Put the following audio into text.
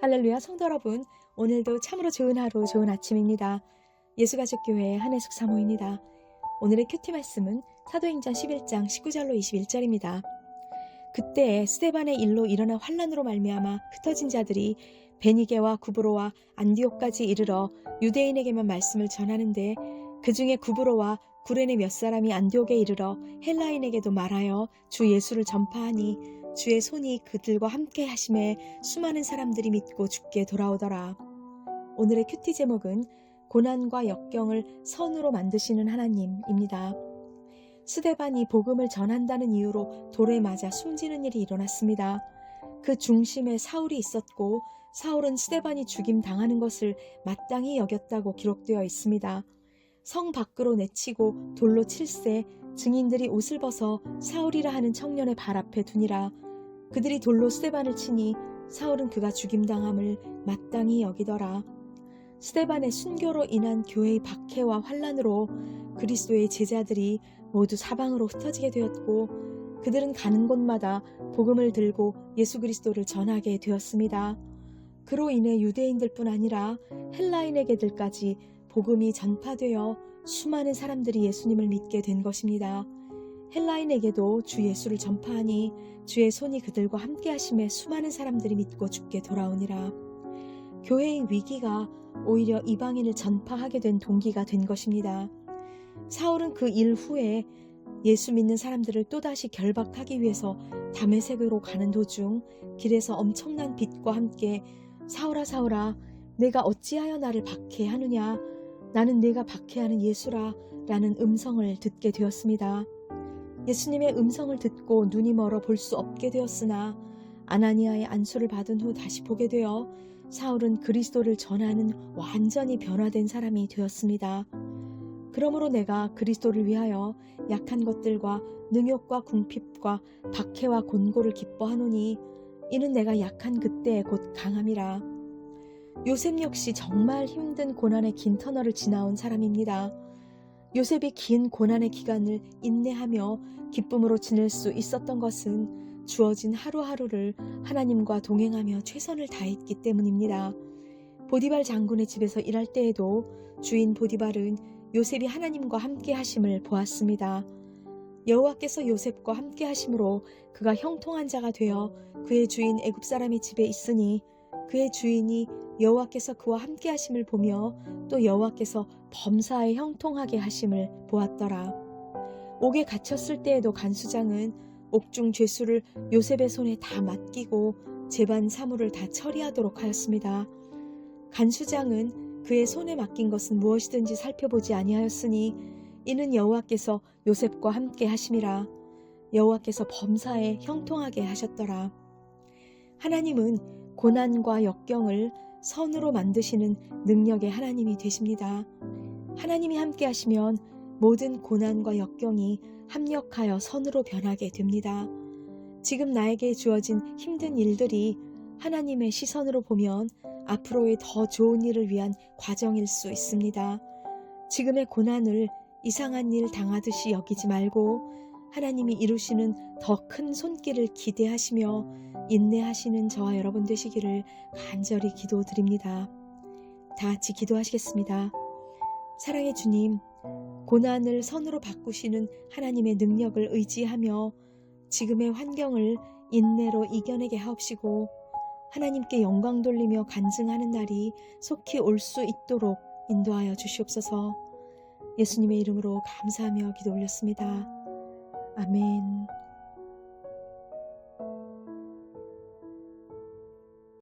할렐루야 성도 여러분 오늘도 참으로 좋은 하루 좋은 아침입니다. 예수가족교회 한혜숙 사모입니다. 오늘의 큐티 말씀은 사도행전 11장 19절로 21절입니다. 그때 스테반의 일로 일어난 환란으로 말미암아 흩어진 자들이 베니게와 구브로와 안디옥까지 이르러 유대인에게만 말씀을 전하는데 그 중에 구브로와 구레네 몇 사람이 안디옥에 이르러 헬라인에게도 말하여 주 예수를 전파하니 주의 손이 그들과 함께 하심에 수많은 사람들이 믿고 죽게 돌아오더라. 오늘의 큐티 제목은 고난과 역경을 선으로 만드시는 하나님입니다. 스데반이 복음을 전한다는 이유로 돌에 맞아 숨지는 일이 일어났습니다. 그 중심에 사울이 있었고 사울은 스데반이 죽임 당하는 것을 마땅히 여겼다고 기록되어 있습니다. 성 밖으로 내치고 돌로 칠세 증인들이 옷을 벗어 사울이라 하는 청년의 발 앞에 두니라 그들이 돌로 스데반을 치니 사울은 그가 죽임당함을 마땅히 여기더라. 스데반의 순교로 인한 교회의 박해와 환란으로 그리스도의 제자들이 모두 사방으로 흩어지게 되었고 그들은 가는 곳마다 복음을 들고 예수 그리스도를 전하게 되었습니다. 그로 인해 유대인들뿐 아니라 헬라인에게들까지 복음이 전파되어 수많은 사람들이 예수님을 믿게 된 것입니다. 헬라인에게도 주 예수를 전파하니 주의 손이 그들과 함께 하심에 수많은 사람들이 믿고 죽게 돌아오니라. 교회의 위기가 오히려 이방인을 전파하게 된 동기가 된 것입니다. 사울은 그 일 후에 예수 믿는 사람들을 또다시 결박하기 위해서 담에색으로 가는 도중 길에서 엄청난 빛과 함께 사울아 사울아 내가 어찌하여 나를 박해하느냐 나는 내가 박해하는 예수라 라는 음성을 듣게 되었습니다. 예수님의 음성을 듣고 눈이 멀어 볼 수 없게 되었으나 아나니아의 안수를 받은 후 다시 보게 되어 사울은 그리스도를 전하는 완전히 변화된 사람이 되었습니다. 그러므로 내가 그리스도를 위하여 약한 것들과 능욕과 궁핍과 박해와 곤고를 기뻐하노니 이는 내가 약한 그때 곧 강함이라. 요셉 역시 정말 힘든 고난의 긴 터널을 지나온 사람입니다. 요셉이 긴 고난의 기간을 인내하며 기쁨으로 지낼 수 있었던 것은 주어진 하루하루를 하나님과 동행하며 최선을 다했기 때문입니다. 보디발 장군의 집에서 일할 때에도 주인 보디발은 요셉이 하나님과 함께 하심을 보았습니다. 여호와께서 요셉과 함께 하심으로 그가 형통한 자가 되어 그의 주인 애굽 사람의 집에 있으니 그의 주인이 여호와께서 그와 함께 하심을 보며 또 여호와께서 범사에 형통하게 하심을 보았더라. 옥에 갇혔을 때에도 간수장은 옥중 죄수를 요셉의 손에 다 맡기고 재반 사물을 다 처리하도록 하였습니다. 간수장은 그의 손에 맡긴 것은 무엇이든지 살펴보지 아니하였으니 이는 여호와께서 요셉과 함께 하심이라 여호와께서 범사에 형통하게 하셨더라. 하나님은 고난과 역경을 선으로 만드시는 능력의 하나님이 되십니다. 하나님이 함께 하시면 모든 고난과 역경이 합력하여 선으로 변하게 됩니다. 지금 나에게 주어진 힘든 일들이 하나님의 시선으로 보면 앞으로의 더 좋은 일을 위한 과정일 수 있습니다. 지금의 고난을 이상한 일 당하듯이 여기지 말고 하나님이 이루시는 더 큰 손길을 기대하시며 인내하시는 저와 여러분 되시기를 간절히 기도드립니다. 다 같이 기도하시겠습니다. 사랑의 주님, 고난을 선으로 바꾸시는 하나님의 능력을 의지하며 지금의 환경을 인내로 이겨내게 하옵시고 하나님께 영광 돌리며 간증하는 날이 속히 올 수 있도록 인도하여 주시옵소서 예수님의 이름으로 감사하며 기도 올렸습니다. 아멘.